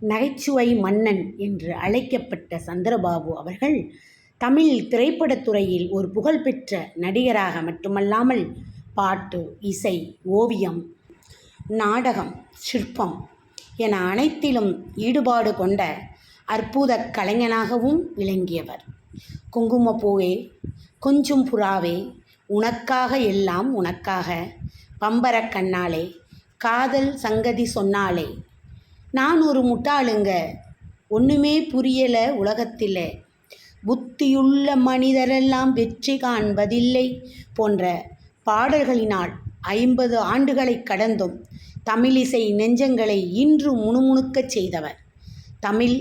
நகைச்சுவை மன்னன் என்று அழைக்கப்பட்ட சந்திரபாபு அவர்கள் தமிழ் திரைப்படத்துறையில் ஒரு புகழ்பெற்ற நடிகராக மட்டுமல்லாமல் பாட்டு இசை ஓவியம் நாடகம் சிற்பம் என அனைத்திலும் ஈடுபாடு கொண்ட அற்புத கலைஞனாகவும் விளங்கியவர். குங்குமப்பூவே கொஞ்சும் புறாவே உனக்காக எல்லாம் உனக்காக பம்பரக் கண்ணாலே காதல் சங்கதி சொன்னாலே நான் ஒரு முட்டாளுங்க. ஒன்றுமே புரியலை உலகத்தில். புத்தியுள்ள மனிதரெல்லாம் வெற்றி காண்பதில்லை போன்ற பாடல்களினால் ஐம்பது ஆண்டுகளை கடந்தும் தமிழிசை நெஞ்சங்களை இன்று முணுமுணுக்கச் செய்தவர். தமிழ்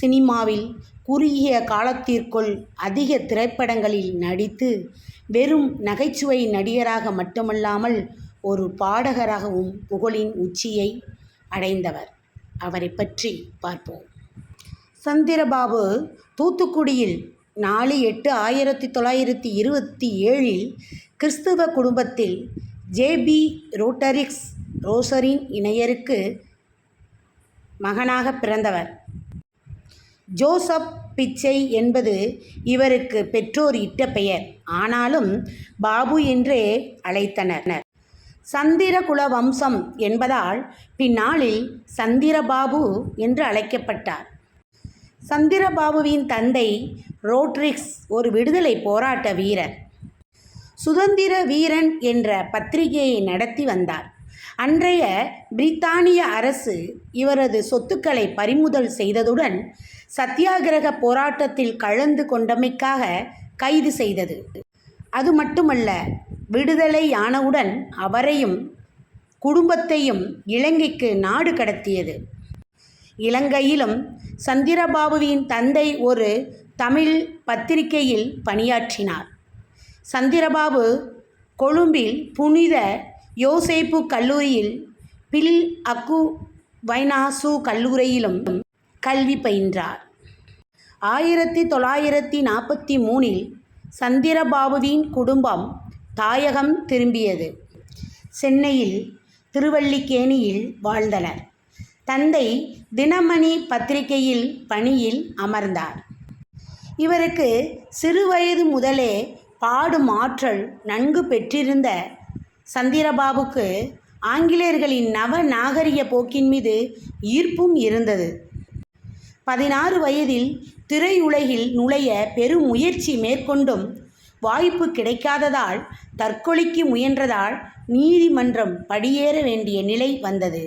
சினிமாவில் குறுகிய காலத்திற்குள் அதிக திரைப்படங்களில் நடித்து வெறும் நகைச்சுவை நடிகராக மட்டுமல்லாமல் ஒரு பாடகராகவும் புகழின் உச்சியை அடைந்தவர். அவரை பற்றி பார்ப்போம். சந்திரபாபு தூத்துக்குடியில் நாலு எட்டு ஆயிரத்தி தொள்ளாயிரத்தி இருபத்தி ஏழில் கிறிஸ்துவ குடும்பத்தில் ஜேபி ரோட்டரிக்ஸ் ரோசரின் இணையருக்கு மகனாக பிறந்தவர். ஜோசப் பிச்சை என்பது இவருக்கு பெற்றோர் இட்ட பெயர். ஆனாலும் பாபு என்றே அழைத்தனர். சந்திரகுல வம்சம் என்பதால் பின்னாளில் சந்திரபாபு என்று அழைக்கப்பட்டார். சந்திரபாபுவின் தந்தை ரோட்ரிக்ஸ் ஒரு விடுதலை போராட்ட வீரர். சுதந்திர வீரன் என்ற பத்திரிகையை நடத்தி வந்தார். அன்றைய பிரித்தானிய அரசு இவரது சொத்துக்களை பறிமுதல் செய்ததுடன் சத்தியாகிரக போராட்டத்தில் கலந்து கொண்டமைக்காக கைது செய்தது. அது மட்டுமல்ல விடுதலை ஆனவுடன் அவரையும் குடும்பத்தையும் இலங்கைக்கு நாடு கடத்தியது. இலங்கையிலும் சந்திரபாபுவின் தந்தை ஒரு தமிழ் பத்திரிகையில் பணியாற்றினார். சந்திரபாபு கொழும்பில் புனித யோசேப்பு கல்லூரியில் பில் அக்கு வைனாசு கல்லூரியிலும் கல்வி பயின்றார். ஆயிரத்தி தொள்ளாயிரத்தி நாற்பத்தி மூணில் சந்திரபாபுவின் குடும்பம் தாயகம் திரும்பியது. சென்னையில் திருவள்ளிக்கேணியில் வாழ்ந்தனர். தந்தை தினமணி பத்திரிகையில் பணியில் அமர்ந்தார். இவருக்கு சிறுவயது முதலே பாடும் ஆற்றல் நன்கு பெற்றிருந்த சந்திரபாபுக்கு ஆங்கிலேயர்களின் நவ நாகரிக போக்கின் மீது ஈர்ப்பும் இருந்தது. பதினாறு வயதில் திரையுலகில் நுழைய பெரும் முயற்சி மேற்கொண்டும் வாய்ப்பு கிடைக்காததால் தற்கொலைக்கு முயன்றதால் நீதிமன்றம் படியேற வேண்டிய நிலை வந்தது.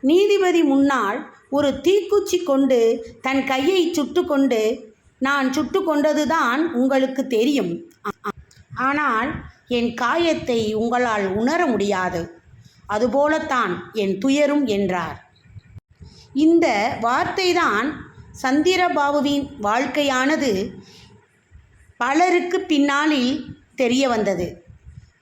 நீதிபதி முன்னால் ஒரு தீக்குச்சி கொண்டு தன் கையை சுட்டுக்கொண்டு நான் சுட்டு கொண்டதுதான் உங்களுக்கு தெரியும். ஆனால் என் காயத்தை உங்களால் உணர முடியாது. அதுபோலத்தான் என் துயரும் என்றார். இந்த வார்த்தைதான் சந்திரபாபுவின் வாழ்க்கையானது பலருக்கு பின்னாளில் தெரிய வந்தது.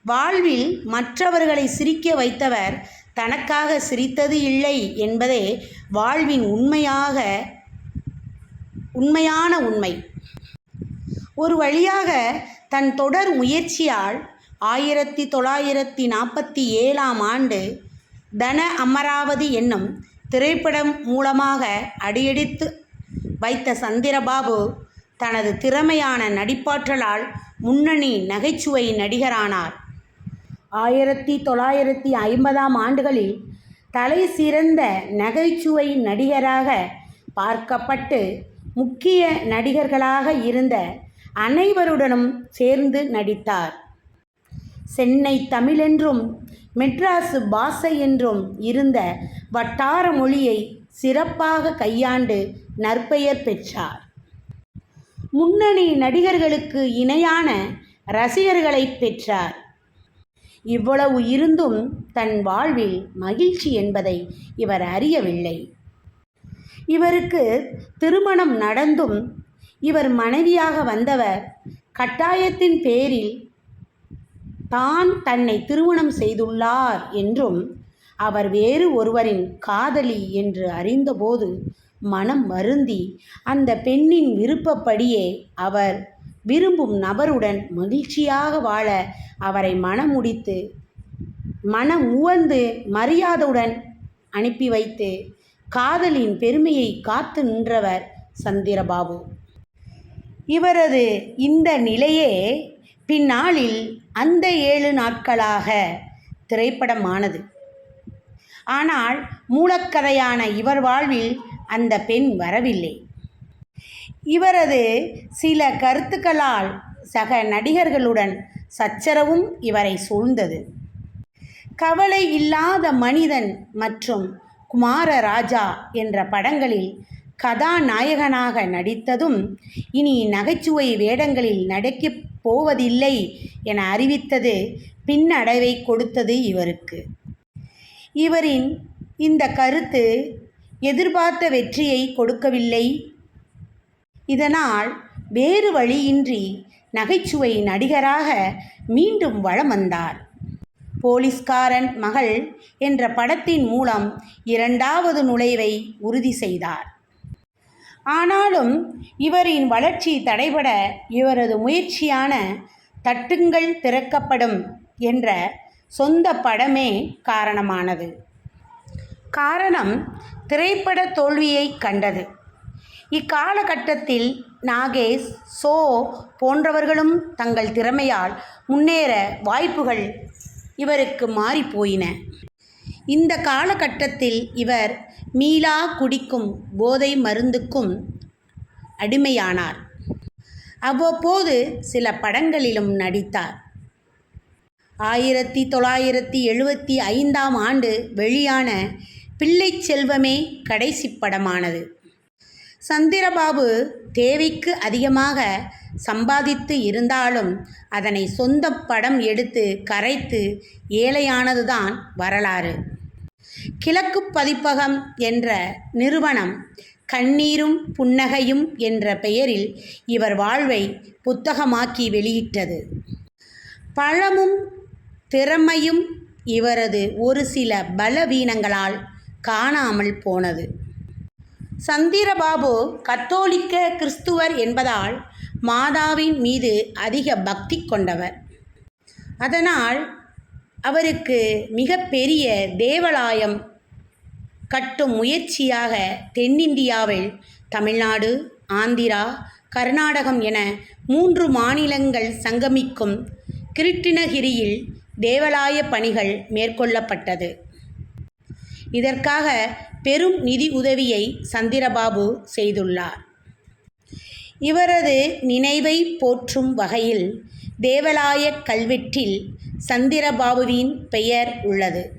வாழ்வில் மற்றவர்களை சிரிக்க வைத்தவர் தனக்காக சிரித்தது இல்லை என்பதே வாழ்வின் உண்மையாக உண்மையான உண்மை. ஒரு வழியாக தன் தொடர் முயற்சியால் ஆயிரத்தி தொள்ளாயிரத்தி நாற்பத்தி ஏழாம் ஆண்டு தன அமராவதி என்னும் திரைப்படம் மூலமாக அடியெடுத்து வைத்த சந்திரபாபு தனது திறமையான நடிப்பாற்றலால் முன்னணி நகைச்சுவை நடிகரானார். ஆயிரத்தி தொள்ளாயிரத்தி ஐம்பதாம் ஆண்டுகளில் தலை சிறந்த நகைச்சுவை நடிகராக பார்க்கப்பட்டு முக்கிய நடிகர்களாக இருந்த அனைவருடனும் சேர்ந்து நடித்தார். சென்னை தமிழென்றும் மெட்ராஸ் பாசை என்றும் இருந்த வட்டார மொழியை சிறப்பாக கையாண்டு நற்பெயர் பெற்றார். முன்னணி நடிகர்களுக்கு இணையான ரசிகர்களை பெற்றார். இவ்வளவு இருந்தும் தன் வாழ்வில் மகிழ்ச்சி என்பதை இவர் அறியவில்லை. இவருக்கு திருமணம் நடந்தும் இவர் மனைவியாக வந்தவர் கட்டாயத்தின் பேரில் தான் தன்னை திருமணம் செய்துள்ளார் என்றும் அவர் வேறு ஒருவரின் காதலி என்று அறிந்தபோது மனம் வருந்தி அந்த பெண்ணின் விருப்பப்படியே அவர் விரும்பும் நபருடன் மகிழ்ச்சியாக வாழ அவரை மனமுடித்து மனம் உவந்து மரியாதையுடன் அனுப்பி வைத்து காதலின் பெருமையை காத்து நின்றவர் சந்திரபாபு. இவரது இந்த நிலையே பின்னாளில் அந்த ஏழு நாட்களாக திரைப்படமானது. ஆனால் மூலக்கதையான இவர் வாழ்வில் அந்த பெண் வரவில்லை. இவரது சில கருத்துக்களால் சக நடிகர்களுடன் சச்சரவும் இவரை சூழ்ந்தது. கவலை இல்லாத மனிதன் மற்றும் குமாரராஜா என்ற படங்களில் கதாநாயகனாக நடித்ததும் இனி நகைச்சுவை வேடங்களில் நடிக்கப் போவதில்லை என அறிவித்தது பின்னடைவை கொடுத்தது இவருக்கு. இவரின் இந்த கருத்து எதிர்பார்த்த வெற்றியை கொடுக்கவில்லை. இதனால் வேறு வழியின்றி நகைச்சுவை நடிகராக மீண்டும் வளம் வந்தார். போலீஸ்காரன் மகள் என்ற படத்தின் மூலம் இரண்டாவது நுழைவை உறுதி செய்தார். ஆனாலும் இவரின் வளர்ச்சி தடைபட இவரது முயற்சியான தட்டுங்கள் திறக்கப்படும் என்ற சொந்த படமே காரணமானது. காரணம் திரைப்பட தோல்வியை கண்டது. இக்காலகட்டத்தில் நாகேஷ் சோ போன்றவர்களும் தங்கள் திறமையால் முன்னேற வாய்ப்புகள் இவருக்கு மாறிப்போயின. இந்த காலகட்டத்தில் இவர் மீளா குடிக்கும் போதை மருந்துக்கும் அடிமையானார். அவ்வப்போது சில படங்களிலும் நடித்தார். ஆயிரத்தி தொள்ளாயிரத்தி எழுபத்தி ஐந்தாம் ஆண்டு வெளியான பிள்ளை செல்வமே கடைசி படமானது. சந்திரபாபு தேவைக்கு அதிகமாக சம்பாதித்து இருந்தாலும் அதனை சொந்த படம் எடுத்து கரைத்து ஏழையானதுதான் வரலாறு. கிழக்கு பதிப்பகம் என்ற நிறுவனம் கண்ணீரும் புன்னகையும் என்ற பெயரில் இவர் வாழ்வை புத்தகமாக்கி வெளியிட்டது. பழமும் திறமையும் இவரது ஒரு சில பலவீனங்களால் காணாமல் போனது. சந்திரபாபு கத்தோலிக்க கிறிஸ்துவர் என்பதால் மாதாவின் மீது அதிக பக்தி கொண்டவர். அதனால் அவருக்கு மிகப்பெரிய தேவாலயம் கட்டும் முயற்சியாக தென்னிந்தியாவில் தமிழ்நாடு ஆந்திரா கர்நாடகம் என மூன்று மாநிலங்கள் சங்கமிக்கும் கிருட்டிணகிரியில் தேவாலய பணிகள் மேற்கொள்ளப்பட்டது. இதற்காக பெரும் நிதி உதவியை சந்திரபாபு செய்துள்ளார். இவரது நினைவை போற்றும் வகையில் தேவலாய கல்வெட்டில் சந்திரபாபுவின் பெயர் உள்ளது.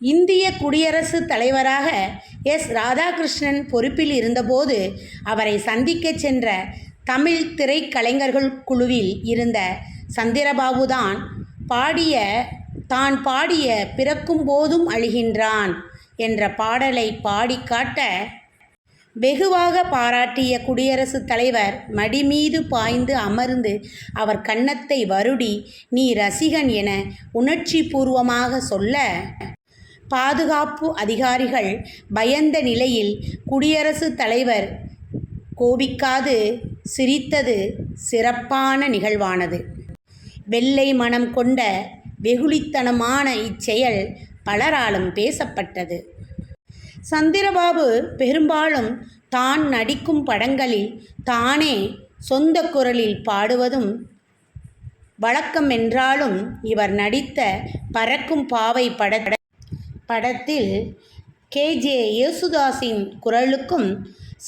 இந்திய குடியரசுத் தலைவராக எஸ். ராதாகிருஷ்ணன் பொறுப்பில் இருந்தபோது அவரை சந்திக்கச் சென்ற தமிழ் திரைக்கலைஞர்கள் குழுவில் இருந்த சந்திரபாபுதான் பாடிய தான் பாடிய பிறக்கும் போதும் அழுகின்றான் என்ற பாடலை பாடிக்காட்ட காட்ட வெகுவாக பாராட்டிய குடியரசுத் தலைவர் மடிமீது பாய்ந்து அமர்ந்து அவர் கன்னத்தை வருடி நீ ரசிகன் என உணர்ச்சி பூர்வமாக சொல்ல பாதுகாப்பு அதிகாரிகள் பயந்த நிலையில் குடியரசுத் தலைவர் கோபிக்காது சிரித்தது சிறப்பான நிகழ்வானது. வெள்ளை மனம் கொண்ட வெகுளித்தனமான இச்செயல் பலராலும் பேசப்பட்டது. சந்திரபாபு பெரும்பாலும் தான் நடிக்கும் படங்களில் தானே சொந்த குரலில் பாடுவதும் வழக்கம் என்றாலும் இவர் நடித்த பறக்கும் பாவை பட படத்தில் கேஜே யேசுதாஸின் குரலுக்கும்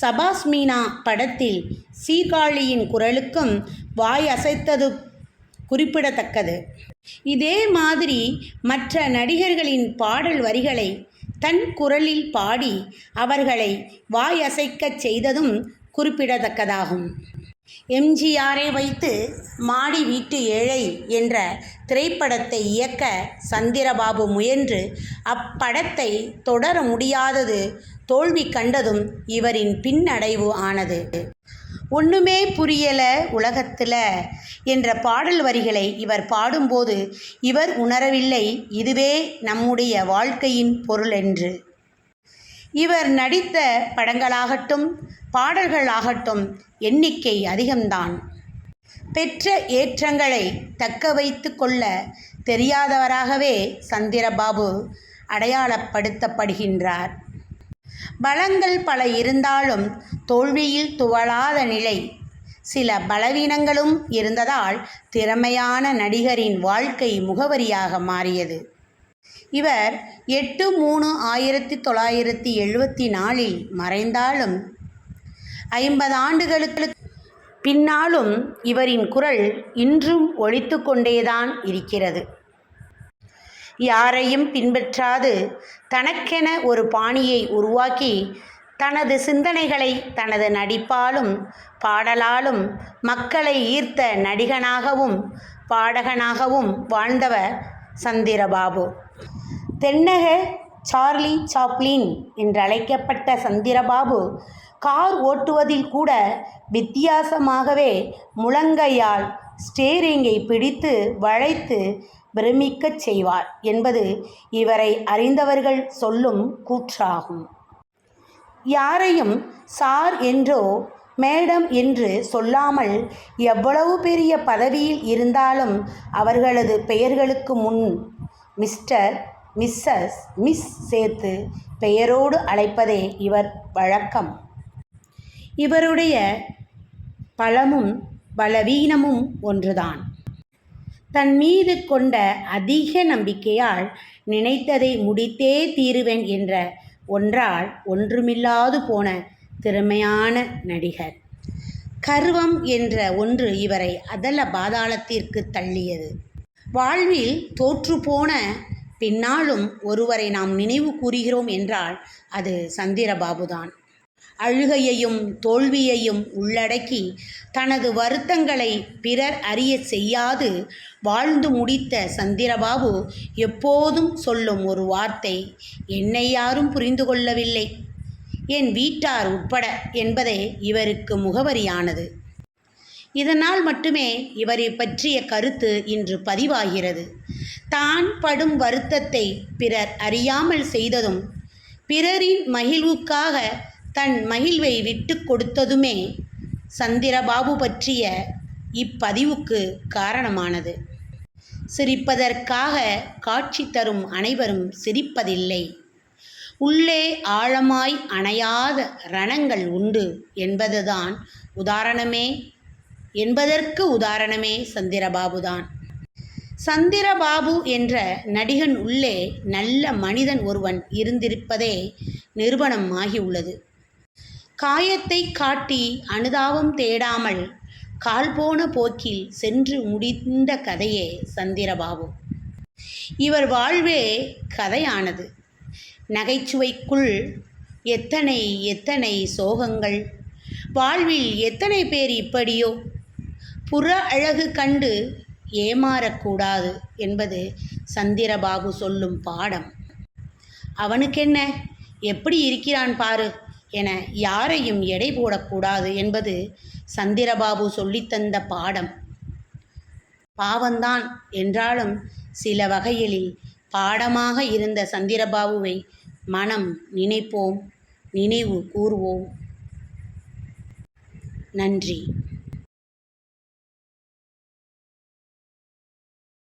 சபாஸ் மீனா படத்தில் சீர்காழியின் குரலுக்கும் வாய் அசைத்தது குறிப்பிடத்தக்கது. இதே மாதிரி மற்ற நடிகர்களின் பாடல் வரிகளை தன் குரலில் பாடி அவர்களை வாய் அசைக்கச் செய்ததும் குறிப்பிடத்தக்கதாகும். எம்ஜிஆரை வைத்து மாடி வீட்டு ஏழை என்ற திரைப்படத்தை இயக்க சந்திரபாபு முயன்று அப்படத்தை தொடர முடியாதது தோல்வி கண்டதும் இவரின் பின்னடைவு ஆனது. ஒன்றுமே புரியல உலகத்தில் என்ற பாடல் வரிகளை இவர் பாடும்போது இவர் உணரவில்லை இதுவே நம்முடைய வாழ்க்கையின் பொருள் என்று. இவர் நடித்த படங்களாகட்டும் பாடல்களாகட்டும் எண்ணிக்கை அதிகம்தான். பெற்ற ஏற்றங்களை தக்க வைத்து கொள்ள தெரியாதவராகவே சந்திரபாபு அடையாளப்படுத்தப்படுகின்றார். பலங்கள் பல இருந்தாலும் தோல்வியில் துவளாத நிலை. சில பலவீனங்களும் இருந்ததால் திறமையான நடிகரின் வாழ்க்கை முகவரியாக மாறியது. இவர் எட்டு மூணு ஆயிரத்தி தொள்ளாயிரத்தி எழுபத்தி நாலில் மறைந்தாலும் ஐம்பது ஆண்டுகளுக்கு பின்னாலும் இவரின் குரல் இன்றும் ஒழித்து கொண்டேதான் இருக்கிறது. யாரையும் பின்பற்றாது. தனக்கென ஒரு பாணியை உருவாக்கி தனது சிந்தனைகளை தனது நடிப்பாலும் பாடலாலும் மக்களை ஈர்த்த நடிகனாகவும் பாடகனாகவும் வாழ்ந்தவர் சந்திரபாபு. தென்னக சார்லி சாப்ளின் என்றழைக்கப்பட்ட சந்திரபாபு கார் ஓட்டுவதில் கூட வித்தியாசமாகவே முழங்கையால் ஸ்டேரிங்கை பிடித்து வளைத்து பிரமிக்கச் செய்வார் என்பது இவரை அறிந்தவர்கள் சொல்லும் கூற்றாகும். யாரையும் சார் என்றோ மேடம் என்று சொல்லாமல் எவ்வளவு பெரிய பதவியில் இருந்தாலும் அவர்களது பெயர்களுக்கு முன் மிஸ்டர் மிஸ்ஸஸ் மிஸ் சேர்த்து பெயரோடு அழைப்பதே இவர் வழக்கம். இவருடைய பலமும் பலவீனமும் ஒன்றுதான். தன் மீது கொண்ட அதிக நம்பிக்கையால் நினைத்ததை முடித்தே தீருவேன் என்ற ஒன்றால் ஒன்றுமில்லாது போன திறமையான நடிகர். கர்வம் என்ற ஒன்று இவரை அதல பாதாளத்திற்கு தள்ளியது. வாழ்வில் தோற்றுப்போன பின்னாலும் ஒருவரை நாம் நினைவு கூறுகிறோம் என்றால் அது சந்திரபாபுதான். அழுகையையும் தோல்வியையும் உள்ளடக்கி தனது வருத்தங்களை பிறர் அறிய செய்யாது. வாழ்ந்து முடித்த சந்திரபாபு எப்போதும் சொல்லும் ஒரு வார்த்தை என்னை யாரும் புரிந்து கொள்ளவில்லை. என் வீட்டார் உட்பட என்பதே இவருக்கு முகவரியானது. இதனால் மட்டுமே இவரை பற்றிய கருத்து இன்று பதிவாகிறது. தான் படும் வருத்தத்தை பிறர் அறியாமல் செய்ததும் பிறரின் மகிழ்வுக்காக தன் மகிழ்வை விட்டு கொடுத்ததுமே சந்திரபாபு பற்றிய இப்பதிவுக்கு காரணமானது. சிரிப்பதற்காக காட்சி தரும் அனைவரும் சிரிப்பதில்லை. உள்ளே ஆழமாய் அணையாத ரணங்கள் உண்டு என்பதுதான் உதாரணமே. என்பதற்கு உதாரணமே சந்திரபாபுதான். சந்திரபாபு என்ற நடிகன் உள்ளே நல்ல மனிதன் ஒருவன் இருந்திருப்பதே நிரூபணம் ஆகியுள்ளது காயத்தை காட்டி அனுதாபம் தேடாமல் கால் போன போக்கில் சென்று முடிந்த கதையே சந்திரபாபு. இவர் வாழ்வே கதையானது. நகைச்சுவைக்குள் எத்தனை எத்தனை சோகங்கள். வாழ்வில் எத்தனை பேர் இப்படியோ. புற அழகு கண்டு ஏமாறக்கூடாது என்பது சந்திரபாபு சொல்லும் பாடம். அவனுக்கென்ன? எப்படி இருக்கிறான் பாரு. என யாரையும் எடை போடக்கூடாது என்பது சந்திரபாபு சொல்லித்தந்த பாடம். பாவந்தான் என்றாலும் சில வகைகளில் பாடமாக இருந்த சந்திரபாபுவை மனம் நினைப்போம் நினைவு கூறுவோம் நன்றி.